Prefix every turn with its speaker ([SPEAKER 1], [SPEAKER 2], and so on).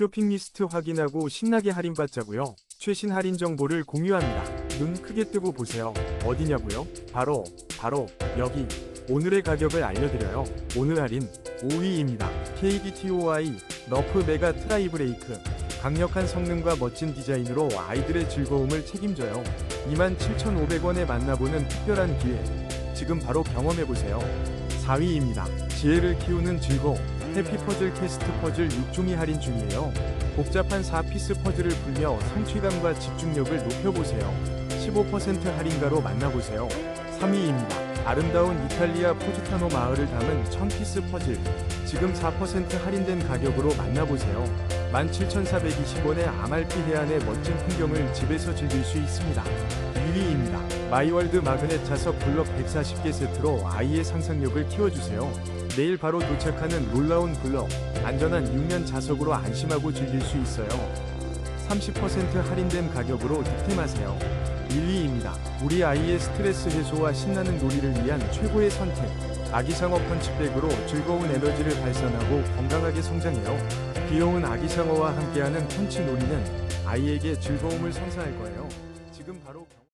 [SPEAKER 1] 쇼핑 리스트 확인하고 신나게 할인받자고요. 최신 할인 정보를 공유합니다. 눈 크게 뜨고 보세요. 어디냐고요? 바로 바로 여기 오늘의 가격을 알려드려요. 오늘 할인 5위입니다. KBTOI 너프 메가 트라이 브레이크 강력한 성능과 멋진 디자인으로 아이들의 즐거움을 책임져요. 27,500원에 만나보는 특별한 기회. 지금 바로 경험해보세요. 4위입니다. 지혜를 키우는 즐거움. 해피 퍼즐 캐스트 퍼즐 6종이 할인 중이에요. 복잡한 4피스 퍼즐을 풀며 성취감과 집중력을 높여보세요. 15% 할인가로 만나보세요. 3위입니다. 아름다운 이탈리아 포지타노 마을을 담은 1000피스 퍼즐. 지금 4% 할인된 가격으로 만나보세요. 17,420원의 아말피 해안의 멋진 풍경을 집에서 즐길 수 있습니다. 2위입니다. 마이월드 마그넷 자석 블럭 140개 세트로 아이의 상상력을 키워주세요. 내일 바로 도착하는 놀라운 블럭. 안전한 6년 자석으로 안심하고 즐길 수 있어요. 30% 할인된 가격으로 득템하세요. 1위입니다. 우리 아이의 스트레스 해소와 신나는 놀이를 위한 최고의 선택. 아기상어 펀치백으로 즐거운 에너지를 발산하고 건강하게 성장해요. 귀여운 아기상어와 함께하는 펀치 놀이는 아이에게 즐거움을 선사할 거예요. 지금 바로 경-